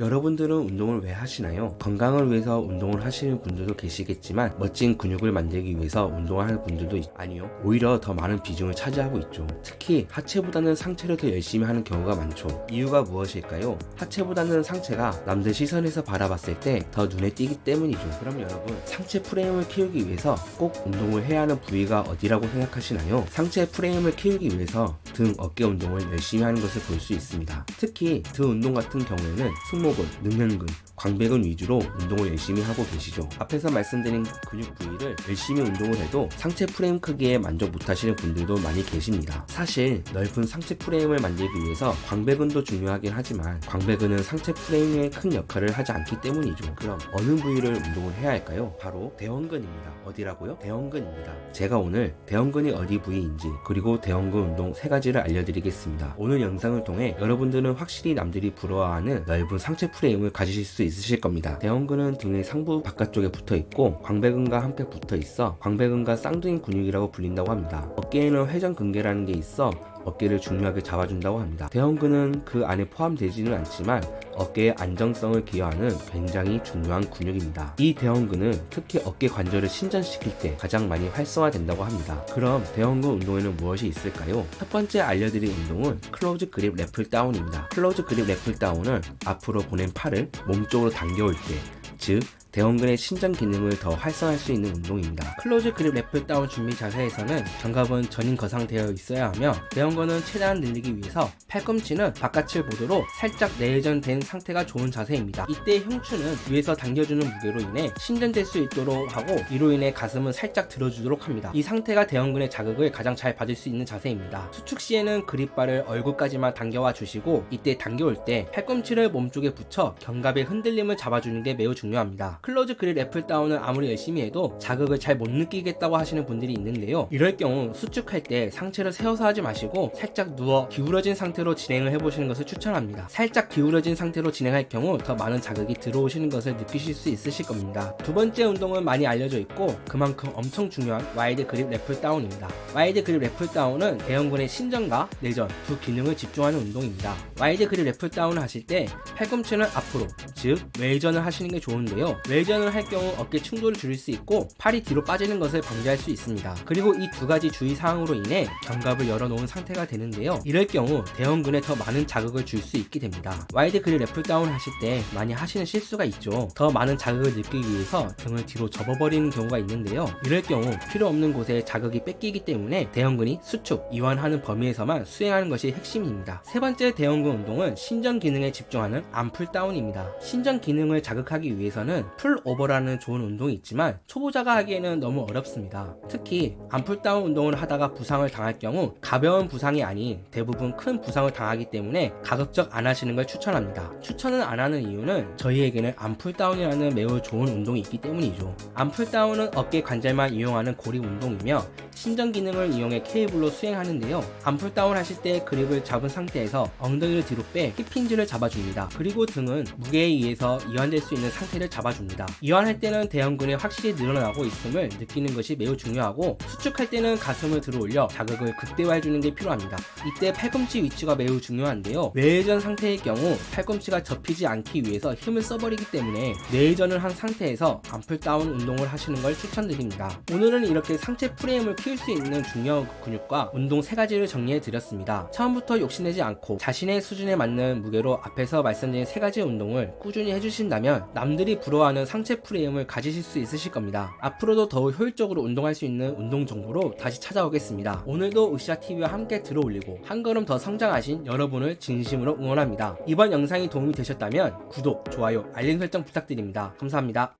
여러분들은 운동을 왜 하시나요? 건강을 위해서 운동을 하시는 분들도 계시겠지만 멋진 근육을 만들기 위해서 운동을 하는 분들도 있- 아니요. 오히려 더 많은 비중을 차지하고 있죠. 특히 하체보다는 상체를 더 열심히 하는 경우가 많죠. 이유가 무엇일까요? 하체보다는 상체가 남들 시선에서 바라봤을 때 더 눈에 띄기 때문이죠. 그럼 여러분 상체 프레임을 키우기 위해서 꼭 운동을 해야 하는 부위가 어디라고 생각하시나요? 상체 프레임을 키우기 위해서 등, 어깨 운동을 열심히 하는 것을 볼 수 있습니다. 특히 등 운동 같은 경우에는 승모근, 능면근, 광배근 위주로 운동을 열심히 하고 계시죠. 앞에서 말씀드린 근육 부위를 열심히 운동을 해도 상체 프레임 크기에 만족 못하시는 분들도 많이 계십니다. 사실 넓은 상체 프레임을 만들기 위해서 광배근도 중요하긴 하지만 광배근은 상체 프레임에 큰 역할을 하지 않기 때문이죠. 그럼 어느 부위를 운동을 해야 할까요? 바로 대원근입니다. 어디라고요? 대원근입니다. 제가 오늘 대원근이 어디 부위인지 그리고 대원근 운동 세 가지 를 알려드리겠습니다. 오늘 영상을 통해 여러분들은 확실히 남들이 부러워하는 넓은 상체 프레임을 가지실 수 있으실 겁니다. 대원근은 등의 상부 바깥쪽에 붙어 있고 광배근과 함께 붙어 있어 광배근과 쌍둥이 근육이라고 불린다고 합니다. 어깨에는 회전 근개라는 게 있어 어깨를 중요하게 잡아준다고 합니다. 대원근은 그 안에 포함되지는 않지만 어깨의 안정성을 기여하는 굉장히 중요한 근육입니다. 이 대원근은 특히 어깨 관절을 신전시킬 때 가장 많이 활성화된다고 합니다. 그럼 대원근 운동에는 무엇이 있을까요? 첫 번째 알려드릴 운동은 클로즈 그립 래플 다운입니다. 클로즈 그립 래플 다운은 앞으로 보낸 팔을 몸쪽으로 당겨올 때, 즉 대원근의 신전 기능을 더 활성화할 수 있는 운동입니다. 클로즈 그립 래플 다운 준비 자세에서는 장갑은 전인 거상되어 있어야 하며 대원근은 최대한 늘리기 위해서 팔꿈치는 바깥을 보도록 살짝 내전된 상태가 좋은 자세입니다. 이때 흉추는 위에서 당겨주는 무게로 인해 신전될 수 있도록 하고 이로 인해 가슴은 살짝 들어주도록 합니다. 이 상태가 대원근의 자극을 가장 잘 받을 수 있는 자세입니다. 수축 시에는 그립바를 얼굴까지만 당겨와 주시고 이때 당겨올 때 팔꿈치를 몸쪽에 붙여 견갑의 흔들림을 잡아주는 게 매우 중요합니다. 클로즈 그립 애플 다운은 아무리 열심히 해도 자극을 잘 못 느끼겠다고 하시는 분들이 있는데요. 이럴 경우 수축할 때 상체를 세워서 하지 마시고 살짝 누워 기울어진 상태로 진행을 해보시는 것을 추천합니다. 살짝 기울어진 상태로 진행할 경우 더 많은 자극이 들어오시는 것을 느끼실 수 있으실 겁니다. 두 번째 운동은 많이 알려져 있고 그만큼 엄청 중요한 와이드 그립 래플 다운입니다. 와이드 그립 래플 다운은 대형근의 신전과 내전 두 기능을 집중하는 운동입니다. 와이드 그립 래플 다운을 하실 때 팔꿈치는 앞으로 즉 외전을 하시는 게 좋은데요. 외전을 할 경우 어깨 충돌을 줄일 수 있고 팔이 뒤로 빠지는 것을 방지할 수 있습니다. 그리고 이 두 가지 주의 사항으로 인해 견갑을 열어놓은 상태가 되는데요. 이럴 경우 대형근에 더 많은 자극을 줄 수 있게 됩니다. 와이드 그립 래플 다운 하실 때 많이 하시는 실수가 있죠. 더 많은 자극을 느끼기 위해서 등을 뒤로 접어버리는 경우가 있는데요. 이럴 경우 필요 없는 곳에 자극이 뺏기기 때문에 대형근이 수축, 이완하는 범위에서만 수행하는 것이 핵심입니다. 세 번째 대형근 운동은 신전 기능에 집중하는 암풀 다운입니다. 신전 기능을 자극하기 위해서는 풀 오버라는 좋은 운동이 있지만 초보자가 하기에는 너무 어렵습니다. 특히 암풀 다운 운동을 하다가 부상을 당할 경우 가벼운 부상이 아닌 대부분 큰 부상을 당하기 때문에 가급적 안 하시는 걸 추천합니다. 추천은 안 하는 이유는 저희에게는 암풀 다운이라는 매우 좋은 운동이 있기 때문이죠. 암풀 다운은 어깨 관절만 이용하는 고립 운동이며 신전 기능을 이용해 케이블로 수행하는데요. 암풀 다운 하실 때 그립을 잡은 상태에서 엉덩이를 뒤로 빼 힙힌지를 잡아줍니다. 그리고 등은 무게에 의해서 이완될 수 있는 상태를 잡아줍니다. 이완할 때는 대형근이 확실히 늘어나고 있음을 느끼는 것이 매우 중요하고 수축할 때는 가슴을 들어 올려 자극을 극대화해주는 게 필요합니다. 이때 팔꿈치 위치가 매우 중요한데요. 뇌회전 상태의 경우 팔꿈치가 접히지 않기 위해서 힘을 써버리기 때문에 뇌회전을 한 상태에서 암풀 다운 운동을 하시는 걸 추천드립니다. 오늘은 이렇게 상체 프레임을 키울 수 있는 중요한 근육과 운동 세 가지를 정리해 드렸습니다. 처음부터 욕심내지 않고 자신의 수준에 맞는 무게로 앞에서 말씀드린 세 가지 운동을 꾸준히 해주신다면 남들이 부러워하는 상체 프레임을 가지실 수 있으실 겁니다. 앞으로도 더욱 효율적으로 운동할 수 있는 운동 정보로 다시 찾아오겠습니다. 오늘도 으쌰TV와 함께 들어올리고 한 걸음 더 성장하신 여러분을 진심으로 응원합니다. 이번 영상이 도움이 되셨다면 구독, 좋아요, 알림 설정 부탁드립니다. 감사합니다.